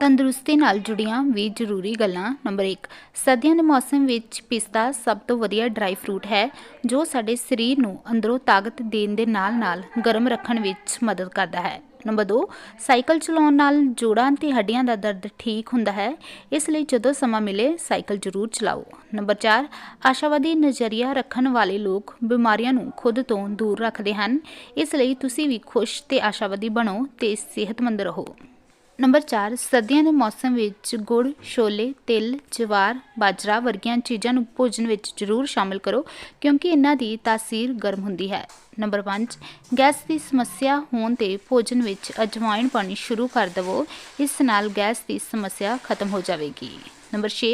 ਤੰਦਰੁਸਤੀ ਨਾਲ ਜੁੜੀਆਂ ਵੀ ਜ਼ਰੂਰੀ ਗੱਲਾਂ। ਨੰਬਰ 1 ਸਰਦੀਆਂ ਦੇ ਮੌਸਮ ਵਿੱਚ ਪਿਸਤਾ ਸਭ ਤੋਂ ਵਧੀਆ ਡਰਾਈ ਫਰੂਟ ਹੈ, ਜੋ ਸਾਡੇ ਸਰੀਰ ਨੂੰ ਅੰਦਰੋਂ ਤਾਕਤ ਦੇਣ ਦੇ ਨਾਲ-ਨਾਲ ਗਰਮ ਰੱਖਣ ਵਿੱਚ ਮਦਦ ਕਰਦਾ ਹੈ। ਨੰਬਰ 2 ਸਾਈਕਲ ਚਲਾਉਣ ਨਾਲ ਜੋੜਾਂ ਤੇ ਹੱਡੀਆਂ ਦਾ ਦਰਦ ਠੀਕ ਹੁੰਦਾ ਹੈ, ਇਸ ਲਈ ਜਦੋਂ ਸਮਾਂ ਮਿਲੇ ਸਾਈਕਲ ਜ਼ਰੂਰ ਚਲਾਓ। ਨੰਬਰ 4 ਆਸ਼ਾਵਾਦੀ ਨਜ਼ਰੀਆ ਰੱਖਣ ਵਾਲੇ ਲੋਕ ਬਿਮਾਰੀਆਂ ਨੂੰ ਖੁਦ ਤੋਂ ਦੂਰ ਰੱਖਦੇ ਹਨ, ਇਸ ਲਈ ਤੁਸੀਂ ਵੀ ਖੁਸ਼ ਤੇ ਆਸ਼ਾਵਾਦੀ ਬਣੋ ਤੇ ਸਿਹਤਮੰਦ ਰਹੋ। ਨੰਬਰ 4 ਸਰਦੀਆਂ ਦੇ ਮੌਸਮ ਵਿੱਚ ਗੁੜ, ਛੋਲੇ, ਤਿਲ, ਜਵਾਰ, ਬਾਜਰਾ ਵਰਗੀਆਂ ਚੀਜ਼ਾਂ ਨੂੰ ਭੋਜਨ ਵਿੱਚ ਜ਼ਰੂਰ ਸ਼ਾਮਿਲ ਕਰੋ ਕਿਉਂਕਿ ਇਹਨਾਂ ਦੀ ਤਾਸੀਰ ਗਰਮ ਹੁੰਦੀ ਹੈ। ਨੰਬਰ 5 ਗੈਸ ਦੀ ਸਮੱਸਿਆ ਹੋਣ ਤੇ ਭੋਜਨ ਵਿੱਚ ਅਜਵਾਇਣ ਪਾਣੀ ਸ਼ੁਰੂ ਕਰ ਦੇਵੋ ਇਸ ਨਾਲ ਗੈਸ ਦੀ ਸਮੱਸਿਆ ਖਤਮ ਹੋ ਜਾਵੇਗੀ। ਨੰਬਰ 6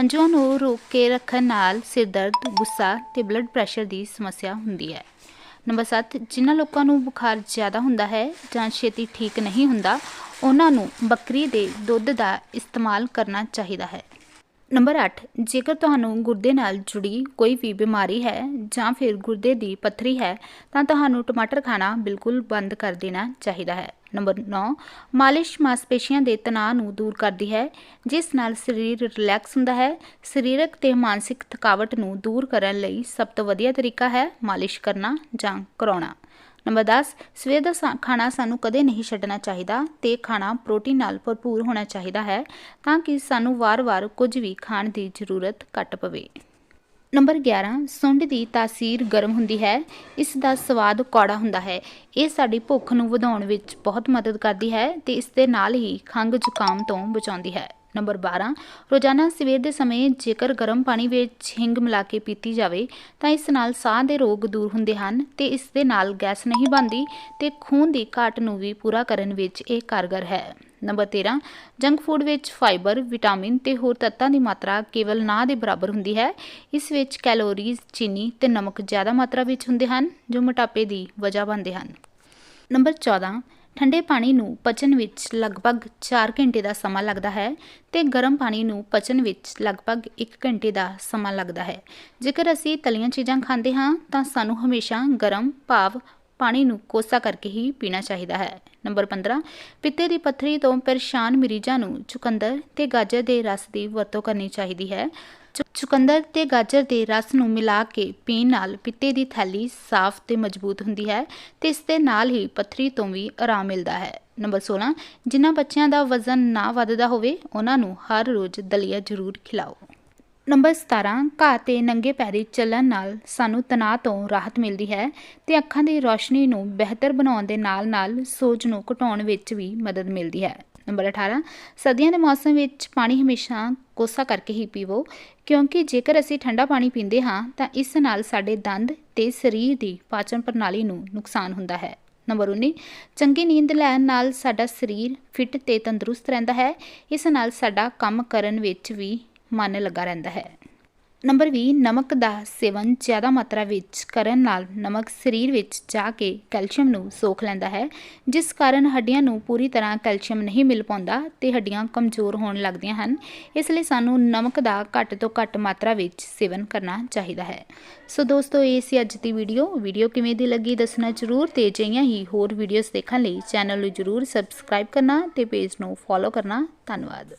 ਹੰਝੂਆਂ ਨੂੰ ਰੋਕ ਕੇ ਰੱਖਣ ਨਾਲ ਸਿਰ ਦਰਦ, ਗੁੱਸਾ ਤੇ ਬਲੱਡ ਪ੍ਰੈਸ਼ਰ ਦੀ ਸਮੱਸਿਆ ਹੁੰਦੀ ਹੈ। ਨੰਬਰ 7 ਜਿਨ੍ਹਾਂ ਲੋਕਾਂ ਨੂੰ ਬੁਖਾਰ ਜ਼ਿਆਦਾ ਹੁੰਦਾ ਹੈ ਜਾਂ ਛੇਤੀ ਠੀਕ ਨਹੀਂ ਹੁੰਦਾ ਉਹਨਾਂ ਨੂੰ ਬੱਕਰੀ ਦੇ ਦੁੱਧ ਦਾ ਇਸਤੇਮਾਲ ਕਰਨਾ ਚਾਹੀਦਾ ਹੈ। ਨੰਬਰ 8 ਜੇਕਰ ਤੁਹਾਨੂੰ ਗੁਰਦੇ ਨਾਲ ਜੁੜੀ ਕੋਈ ਵੀ ਬਿਮਾਰੀ ਹੈ ਜਾਂ ਫਿਰ ਗੁਰਦੇ ਦੀ ਪੱਥਰੀ ਹੈ, ਤਾਂ ਤੁਹਾਨੂੰ ਟਮਾਟਰ ਖਾਣਾ ਬਿਲਕੁਲ ਬੰਦ ਕਰ ਦੇਣਾ ਚਾਹੀਦਾ ਹੈ। ਨੰਬਰ 9 ਮਾਲਿਸ਼ ਮਾਸਪੇਸ਼ੀਆਂ ਦੇ ਤਣਾਅ ਨੂੰ ਦੂਰ ਕਰਦੀ ਹੈ, ਜਿਸ ਨਾਲ ਸਰੀਰ ਰਿਲੈਕਸ ਹੁੰਦਾ ਹੈ। ਸਰੀਰਕ ਤੇ ਮਾਨਸਿਕ ਥਕਾਵਟ ਨੂੰ ਦੂਰ ਕਰਨ ਲਈ ਸਭ ਤੋਂ ਵਧੀਆ ਤਰੀਕਾ ਹੈ ਮਾਲਿਸ਼ ਕਰਨਾ ਜਾਂ ਕਰਾਉਣਾ। ਨੰਬਰ 10 ਸਵੇਰ ਦਾ ਸਾ- ਖਾਣਾ ਸਾਨੂੰ ਕਦੇ ਨਹੀਂ ਛੱਡਣਾ ਚਾਹੀਦਾ ਤੇ ਖਾਣਾ ਪ੍ਰੋਟੀਨ ਨਾਲ ਭਰਪੂਰ ਹੋਣਾ ਚਾਹੀਦਾ ਹੈ ਤਾਂ ਕਿ ਸਾਨੂੰ ਵਾਰ-ਵਾਰ ਕੁਝ ਵੀ ਖਾਣ ਦੀ ਜ਼ਰੂਰਤ ਘੱਟ ਪਵੇ। ਨੰਬਰ 11 ਸੁੰਡ ਦੀ ਤਾਸੀਰ ਗਰਮ ਹੁੰਦੀ ਹੈ। ਇਸ ਦਾ ਸਵਾਦ ਕੌੜਾ ਹੁੰਦਾ ਹੈ। ਇਹ ਸਾਡੀ ਭੁੱਖ ਨੂੰ ਵਧਾਉਣ ਵਿੱਚ ਬਹੁਤ ਮਦਦ ਕਰਦੀ ਹੈ ਤੇ ਇਸ ਦੇ ਨਾਲ ਹੀ ਖੰਘ ਜ਼ੁਕਾਮ ਤੋਂ ਬਚਾਉਂਦੀ ਹੈ। ਨੰਬਰ 12 ਰੋਜ਼ਾਨਾ ਸਵੇਰ ਦੇ ਸਮੇਂ ਜੇਕਰ ਗਰਮ ਪਾਣੀ ਵਿੱਚ ਹਿੰਗ ਮਿਲਾ ਕੇ ਪੀਤੀ ਜਾਵੇ, ਤਾਂ ਇਸ ਨਾਲ ਸਾਹ ਦੇ ਰੋਗ ਦੂਰ ਹੁੰਦੇ ਹਨ ਤੇ ਇਸ ਦੇ ਨਾਲ ਗੈਸ ਨਹੀਂ ਬਣਦੀ ਤੇ ਖੂਨ ਦੀ ਘਾਟ ਨੂੰ ਵੀ ਪੂਰਾ ਕਰਨ ਵਿੱਚ ਇਹ ਕਾਰਗਰ ਹੈ। ਨੰਬਰ 13 ਜੰਕ ਫੂਡ ਵਿੱਚ ਫਾਈਬਰ, ਵਿਟਾਮਿਨ ਤੇ ਹੋਰ ਤੱਤਾਂ ਦੀ ਮਾਤਰਾ ਕੇਵਲ ਨਾ ਦੇ ਬਰਾਬਰ ਹੁੰਦੀ ਹੈ। ਇਸ ਵਿੱਚ ਕੈਲੋਰੀਜ਼, ਚੀਨੀ ਤੇ ਨਮਕ ਜ਼ਿਆਦਾ ਮਾਤਰਾ ਵਿੱਚ ਹੁੰਦੇ ਹਨ, ਜੋ ਮੋਟਾਪੇ ਦੀ ਵਜ੍ਹਾ ਬਣਦੇ ਹਨ। ਨੰਬਰ 14 ਠੰਡੇ ਪਾਣੀ ਨੂੰ ਪਚਣ ਵਿੱਚ ਲਗਭਗ 4 ਘੰਟੇ ਦਾ ਸਮਾਂ ਲੱਗਦਾ ਹੈ ਤੇ ਗਰਮ ਪਾਣੀ ਨੂੰ ਪਚਣ ਵਿੱਚ ਲਗਭਗ 1 ਘੰਟੇ ਦਾ ਸਮਾਂ ਲੱਗਦਾ ਹੈ। ਜੇਕਰ ਅਸੀਂ ਤਲੀਆਂ ਚੀਜ਼ਾਂ ਖਾਂਦੇ ਹਾਂ, ਤਾਂ ਸਾਨੂੰ ਹਮੇਸ਼ਾ ਗਰਮ ਭਾਵ ਪਾਣੀ ਨੂੰ ਕੋਸਾ ਕਰਕੇ ਹੀ ਪੀਣਾ ਚਾਹੀਦਾ ਹੈ। ਨੰਬਰ 15 ਪਿੱਤੇ ਦੀ ਪੱਥਰੀ ਤੋਂ ਪਰੇਸ਼ਾਨ ਮਰੀਜ਼ਾਂ ਨੂੰ ਚੁਕੰਦਰ ਤੇ ਗਾਜਰ ਦੇ ਰਸ ਦੀ ਵਰਤੋਂ ਕਰਨੀ ਚਾਹੀਦੀ ਹੈ। ਚੁਕੰਦਰ ਤੇ ਗਾਜਰ ਦੇ ਰਸ ਨੂੰ ਮਿਲਾ ਕੇ ਪੀਣ ਨਾਲ ਪਿੱਤੇ ਦੀ ਥੈਲੀ ਸਾਫ਼ ਤੇ ਮਜ਼ਬੂਤ ਹੁੰਦੀ ਹੈ ਤੇ ਇਸ ਦੇ ਨਾਲ ਹੀ ਪੱਥਰੀ ਤੋਂ ਵੀ ਆਰਾਮ ਮਿਲਦਾ ਹੈ। ਨੰਬਰ 16 ਜਿਨ੍ਹਾਂ ਬੱਚਿਆਂ ਦਾ ਵਜ਼ਨ ਨਾ ਵੱਧਦਾ ਹੋਵੇ, ਉਹਨਾਂ ਨੂੰ ਹਰ ਰੋਜ਼ ਦਲੀਆ ਜ਼ਰੂਰ ਖਿਲਾਓ। ਨੰਬਰ 17 ਘਾਹ ਤੇ ਨੰਗੇ ਪੈਰੀ ਚੱਲਣ ਨਾਲ ਸਾਨੂੰ ਤਣਾਅ ਤੋਂ ਰਾਹਤ ਮਿਲਦੀ ਹੈ ਤੇ ਅੱਖਾਂ ਦੀ ਰੋਸ਼ਨੀ ਨੂੰ ਬਿਹਤਰ ਬਣਾਉਣ ਦੇ ਨਾਲ-ਨਾਲ ਸੋਜ ਨੂੰ ਘਟਾਉਣ ਵਿੱਚ ਵੀ ਮਦਦ ਮਿਲਦੀ ਹੈ। ਨੰਬਰ 18 ਸਰਦੀਆਂ ਦੇ ਮੌਸਮ ਵਿੱਚ ਪਾਣੀ ਹਮੇਸ਼ਾ ਕੋਸਾ ਕਰਕੇ ਹੀ ਪੀਵੋ, ਕਿਉਂਕਿ ਜੇਕਰ ਅਸੀਂ ਠੰਡਾ ਪਾਣੀ ਪੀਂਦੇ ਹਾਂ, ਤਾਂ ਇਸ ਨਾਲ ਸਾਡੇ ਦੰਦ ਤੇ ਸਰੀਰ ਦੀ ਪਾਚਨ ਪ੍ਰਣਾਲੀ ਨੂੰ ਨੁਕਸਾਨ ਹੁੰਦਾ ਹੈ। ਨੰਬਰ 19 ਚੰਗੀ ਨੀਂਦ ਲੈਣ ਨਾਲ ਸਾਡਾ ਸਰੀਰ ਫਿੱਟ ਤੇ ਤੰਦਰੁਸਤ ਰਹਿੰਦਾ ਹੈ, ਇਸ ਨਾਲ ਸਾਡਾ ਕੰਮ ਕਰਨ ਵਿੱਚ ਵੀ ਮਨ ਲੱਗਾ ਰਹਿੰਦਾ ਹੈ। ਨੰਬਰ 20 ਨਮਕ ਦਾ ਸੇਵਨ ਜ਼ਿਆਦਾ ਮਾਤਰਾ ਵਿੱਚ ਕਰਨ ਨਾਲ ਨਮਕ ਸਰੀਰ ਵਿੱਚ ਜਾ ਕੇ ਕੈਲਸ਼ੀਅਮ ਨੂੰ ਸੋਖ ਲੈਂਦਾ ਹੈ, ਜਿਸ ਕਾਰਨ ਹੱਡੀਆਂ ਨੂੰ ਪੂਰੀ ਤਰ੍ਹਾਂ ਕੈਲਸ਼ੀਅਮ ਨਹੀਂ ਮਿਲ ਪਾਉਂਦਾ ਤੇ ਹੱਡੀਆਂ ਕਮਜ਼ੋਰ ਹੋਣ ਲੱਗਦੀਆਂ ਹਨ। ਇਸ ਲਈ ਸਾਨੂੰ ਨਮਕ ਦਾ ਘੱਟ ਤੋਂ ਘੱਟ ਮਾਤਰਾ ਵਿੱਚ ਸੇਵਨ ਕਰਨਾ ਚਾਹੀਦਾ ਹੈ। ਸੋ ਦੋਸਤੋ, ਇਹ ਸੀ ਅੱਜ ਦੀ ਵੀਡੀਓ। ਵੀਡੀਓ ਕਿਵੇਂ ਦੀ ਲੱਗੀ ਦੱਸਣਾ ਜ਼ਰੂਰ ਤੇ ਅਜਿਹੀਆਂ ਹੀ ਹੋਰ ਵੀਡੀਓਜ਼ ਦੇਖਣ ਲਈ ਚੈਨਲ ਨੂੰ ਜ਼ਰੂਰ ਸਬਸਕ੍ਰਾਈਬ ਕਰਨਾ ਤੇ ਪੇਜ ਨੂੰ ਫੋਲੋ ਕਰਨਾ। ਧੰਨਵਾਦ।